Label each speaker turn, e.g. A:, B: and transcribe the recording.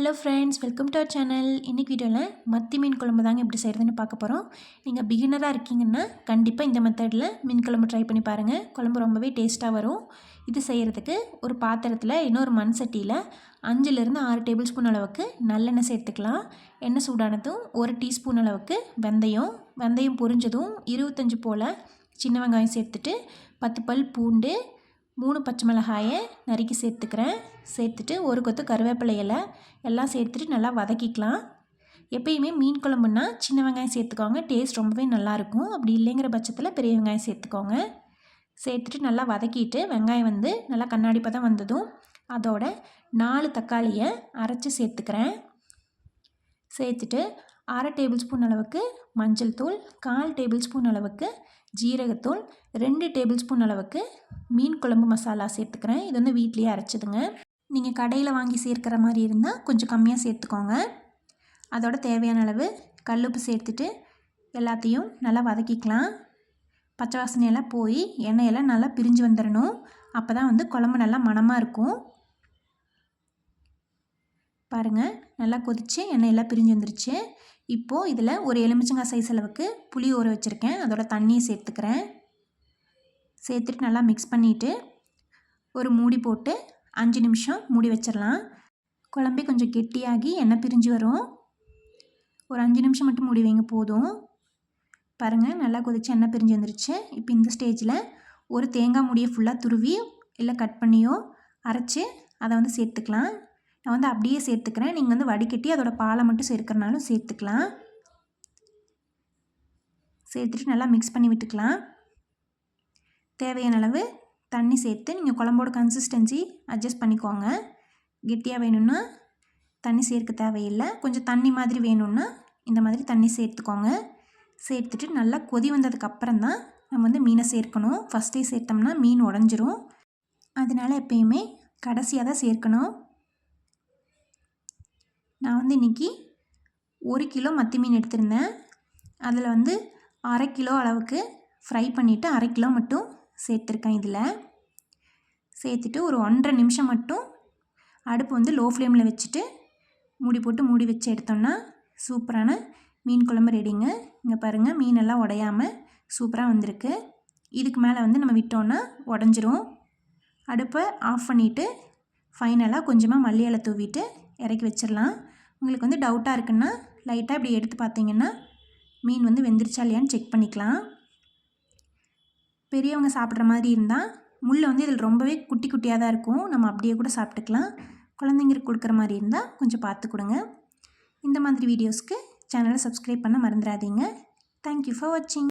A: Hello friends welcome to our channel இன்றைக்கி வீடியோவில் மத்தி மீன் குழம்பு தாங்க எப்படி செய்கிறதுன்னு பார்க்க போகிறோம் நீங்கள் பிகினராக இருக்கீங்கன்னா கண்டிப்பாக இந்த மெத்தடில் மீன் குழம்பு ட்ரை பண்ணி பாருங்கள் குழம்பு ரொம்பவே டேஸ்ட்டாக வரும். இது செய்கிறதுக்கு ஒரு பாத்திரத்தில் இன்னொரு மண் சட்டியில் அஞ்சுலேருந்து ஆறு டேபிள் ஸ்பூன் அளவுக்கு நல்லெண்ணெய் சேர்த்துக்கலாம். எண்ணெய் சூடானதும் ஒரு டீஸ்பூன் அளவுக்கு வெந்தயம். வெந்தயம் பொரிஞ்சதும் இருபத்தஞ்சி போல் சின்ன வெங்காயம் சேர்த்துட்டு பத்து பல் பூண்டு மூணு பச்சை மிளகாயை நறுக்கி சேர்த்துக்கிறேன். சேர்த்துட்டு ஒரு கொத்து கருவேப்பிலை இலை எல்லாம் சேர்த்துட்டு நல்லா வதக்கிக்கலாம். எப்பயுமே மீன் குழம்புன்னா சின்ன வெங்காயம் சேர்த்துக்கோங்க. டேஸ்ட் ரொம்பவே நல்லாயிருக்கும். அப்படி இல்லைங்கிற பட்சத்தில் பெரிய வெங்காயம் சேர்த்துக்கோங்க. சேர்த்துட்டு நல்லா வதக்கிட்டு வெங்காயம் வந்து நல்லா கண்ணாடி பதம் வந்ததும் அதோட நாலு தக்காளியை அரைச்சி சேர்த்துக்கிறேன். சேர்த்துட்டு அரை டேபிள் ஸ்பூன் அளவுக்கு மஞ்சள் தூள் கால் டேபிள் ஸ்பூன் அளவுக்கு ஜீரகத்தூள் ரெண்டு டேபிள் ஸ்பூன் அளவுக்கு மீன் குழம்பு மசாலா சேர்த்துக்கிறேன். இது வந்து வீட்லேயே அரைச்சிதுங்க. நீங்கள் கடையில் வாங்கி சேர்க்குற மாதிரி இருந்தால் கொஞ்சம் கம்மியாக சேர்த்துக்கோங்க. அதோட தேவையான அளவு கல்லுப்பு சேர்த்துட்டு எல்லாத்தையும் நல்லா வதக்கிக்கலாம். பச்சை வாசனையெல்லாம் போய் எண்ணெயெல்லாம் நல்லா பிரிஞ்சு வந்துடணும் அப்போ தான் வந்து குழம்பு நல்லா மணமாக இருக்கும். பாருங்கள் நல்லா கொதித்து எண்ணெயெல்லாம் பிரிஞ்சு வந்துருச்சு. இப்போது இதில் ஒரு எலுமிச்சங்காய் சைஸ் அளவுக்கு புளி ஊற வச்சுருக்கேன். அதோட தண்ணியை சேர்த்துக்கிறேன். சேர்த்துட்டு நல்லா மிக்ஸ் பண்ணிவிட்டு ஒரு மூடி போட்டு அஞ்சு நிமிஷம் மூடி வச்சிடலாம். குழம்பே கொஞ்சம் கெட்டியாகி எண்ணெய் பிரிஞ்சு வரும். ஒரு அஞ்சு நிமிஷம் மட்டும் மூடி வைங்க போதும். பாருங்கள் நல்லா கொதிச்சு எண்ணெய் பிரிஞ்சு வந்துருச்சு. இப்போ இந்த ஸ்டேஜில் ஒரு தேங்காய் முடியை ஃபுல்லாக துருவி இல்லை கட் பண்ணியோ அரைச்சி அதை வந்து சேர்த்துக்கலாம். நான் வந்து அப்படியே சேர்த்துக்கிறேன். நீங்கள் வந்து வடிகட்டி அதோடய பாலை மட்டும் சேர்க்குறனாலும் சேர்த்துக்கலாம். சேர்த்துட்டு நல்லா மிக்ஸ் பண்ணி விட்டுக்கலாம். தேவையான அளவு தண்ணி சேர்த்து நீங்கள் குழம்போட கன்சிஸ்டன்சி அட்ஜஸ்ட் பண்ணிக்கோங்க. கெட்டியாக வேணும்னா தண்ணி சேர்க்க தேவையில்லை. கொஞ்சம் தண்ணி மாதிரி வேணும்னா இந்த மாதிரி தண்ணி சேர்த்துக்கோங்க. சேர்த்துட்டு நல்லா கொதி வந்ததுக்கப்புறம் தான் நம்ம வந்து மீனை சேர்க்கணும். ஃபஸ்ட்டே சேர்த்தோம்னா மீன் உடஞ்சிரும். அதனால் எப்பயுமே கடைசியாக தான் சேர்க்கணும். நான் வந்து இன்றைக்கி ஒரு கிலோ மத்தி மீன் எடுத்திருந்தேன். அதில் வந்து அரை கிலோ அளவுக்கு ஃப்ரை பண்ணிவிட்டு அரை கிலோ மட்டும் சேர்த்துருக்கேன் இதில். சேர்த்துட்டு ஒரு ஒன்றரை நிமிஷம் மட்டும் அடுப்பு வந்து லோ ஃப்ளேமில் வச்சுட்டு மூடி போட்டு மூடி வச்சு எடுத்தோம்னா சூப்பரான மீன் குழம்பு ரெடிங்க இங்கே பாருங்கள் மீனெல்லாம் உடையாமல் சூப்பராக வந்திருக்கு. இதுக்கு மேலே வந்து நம்ம விட்டோன்னா உடஞ்சிரும். அடுப்பை ஆஃப் பண்ணிவிட்டு ஃபைனலாக கொஞ்சமாக மல்லியலை தூவிட்டு இறக்கி வச்சிடலாம். உங்களுக்கு வந்து டவுட்டாக இருக்குன்னா லைட்டாக இப்படி எடுத்து பார்த்தீங்கன்னா மீன் வந்து வெந்துருச்சா இல்லையான்னு செக் பண்ணிக்கலாம். பெரியவங்க சாப்பிட்ற மாதிரி இருந்தால் முள்ளை வந்து இதில் ரொம்பவே குட்டி குட்டியாக தான் இருக்கும். நம்ம அப்படியே கூட சாப்பிட்டுக்கலாம். குழந்தைங்களுக்கு கொடுக்குற மாதிரி இருந்தால் கொஞ்சம் பார்த்து கொடுங்க. இந்த மாதிரி வீடியோஸ்க்கு சேனலை சப்ஸ்கிரைப் பண்ண மறந்துடாதீங்க. தேங்க்யூ ஃபார் வாட்சிங்